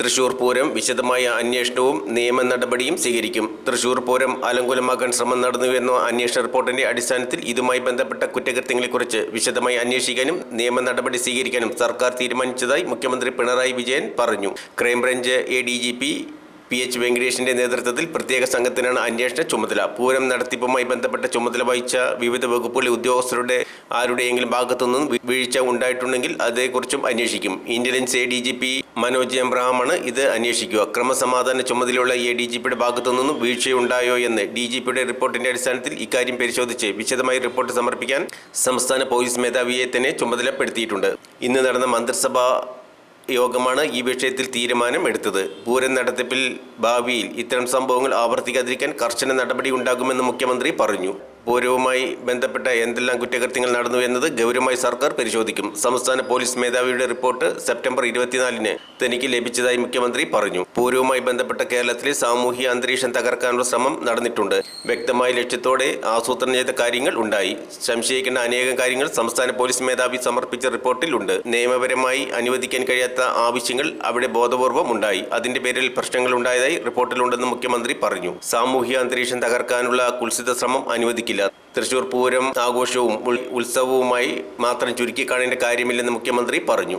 തൃശൂർ പൂരം വിശദമായ അന്വേഷണവും നിയമ നടപടിയും സ്വീകരിക്കും. തൃശൂർ പൂരം അലങ്കുലമാക്കാൻ ശ്രമം നടന്നുവെന്ന അന്വേഷണ റിപ്പോർട്ടിന്റെ അടിസ്ഥാനത്തിൽ ഇതുമായി ബന്ധപ്പെട്ട കുറ്റകൃത്യങ്ങളെക്കുറിച്ച് വിശദമായി അന്വേഷിക്കാനും നിയമ നടപടി സ്വീകരിക്കാനും സർക്കാർ തീരുമാനിച്ചതായി മുഖ്യമന്ത്രി പിണറായി വിജയൻ പറഞ്ഞു. Crime branch A D G P P H വെങ്കടേഷിന്റെ നേതൃത്വത്തിൽ പ്രത്യേക സംഘത്തിനാണ് അന്വേഷണ ചുമതല. പൂരം നടത്തിപ്പുമായി ബന്ധപ്പെട്ട ചുമതല വഹിച്ച വിവിധ വകുപ്പുകളിലെ ഉദ്യോഗസ്ഥരുടെ ആരുടെയെങ്കിലും ഭാഗത്തുനിന്നും വീഴ്ച ഉണ്ടായിട്ടുണ്ടെങ്കിൽ അതേക്കുറിച്ചും അന്വേഷിക്കും. Intelligence A D G P Manoj എബ്രഹാമാണ് ഇത് അന്വേഷിക്കുക. ക്രമസമാധാന ചുമതലയുള്ള എ ഡി ജി പിയുടെ ഭാഗത്തുനിന്നും വീഴ്ചയുണ്ടായോ എന്ന് ഡി ജി പിയുടെ റിപ്പോർട്ടിന്റെ അടിസ്ഥാനത്തിൽ ഇക്കാര്യം പരിശോധിച്ച് വിശദമായി റിപ്പോർട്ട് സമർപ്പിക്കാൻ സംസ്ഥാന പോലീസ് മേധാവിയെ തന്നെ ചുമതലപ്പെടുത്തിയിട്ടുണ്ട്. ഇന്ന് നടന്ന മന്ത്രിസഭാ യോഗമാണ് ഈ വിഷയത്തിൽ തീരുമാനം എടുത്തത്. പൂരം നടത്തിപ്പിൽ ഭാവിയിൽ ഇത്തരം സംഭവങ്ങൾ ആവർത്തിക്കാതിരിക്കാൻ കർശന നടപടി ഉണ്ടാകുമെന്ന് മുഖ്യമന്ത്രി പറഞ്ഞു. പൂരവുമായി ബന്ധപ്പെട്ട എന്തെല്ലാം കുറ്റകൃത്യങ്ങൾ നടന്നു എന്നത് ഗൗരവമായി സർക്കാർ പരിശോധിക്കും. സംസ്ഥാന പോലീസ് മേധാവിയുടെ റിപ്പോർട്ട് സെപ്റ്റംബർ ഇരുപത്തിനാലിന് തനിക്ക് ലഭിച്ചതായി മുഖ്യമന്ത്രി പറഞ്ഞു. പൂരവുമായി ബന്ധപ്പെട്ട കേരളത്തിലെ സാമൂഹിക അന്തരീക്ഷം തകർക്കാനുള്ള ശ്രമം നടന്നിട്ടുണ്ട്. വ്യക്തമായ ലക്ഷ്യത്തോടെ ആസൂത്രണം ചെയ്ത കാര്യങ്ങൾ ഉണ്ടായി. സംശയിക്കേണ്ട അനേകം കാര്യങ്ങൾ സംസ്ഥാന പോലീസ് മേധാവി സമർപ്പിച്ച റിപ്പോർട്ടിലുണ്ട് നിയമപരമായി അനുവദിക്കാൻ കഴിയാത്ത ആവശ്യങ്ങൾ അവിടെ ബോധപൂർവം ഉണ്ടായി. അതിന്റെ പേരിൽ പ്രശ്നങ്ങൾ ഉണ്ടായതായി റിപ്പോർട്ടിലുണ്ടെന്ന് മുഖ്യമന്ത്രി പറഞ്ഞു. സാമൂഹിക അന്തരീക്ഷം തകർക്കാനുള്ള കുൽസിത ശ്രമം അനുവദിക്കില്ല തൃശൂർ പൂരം ആഘോഷവും ഉത്സവവുമായി മാത്രം ചുരുക്കിക്കാണേണ്ട കാര്യമില്ലെന്ന് മുഖ്യമന്ത്രി പറഞ്ഞു.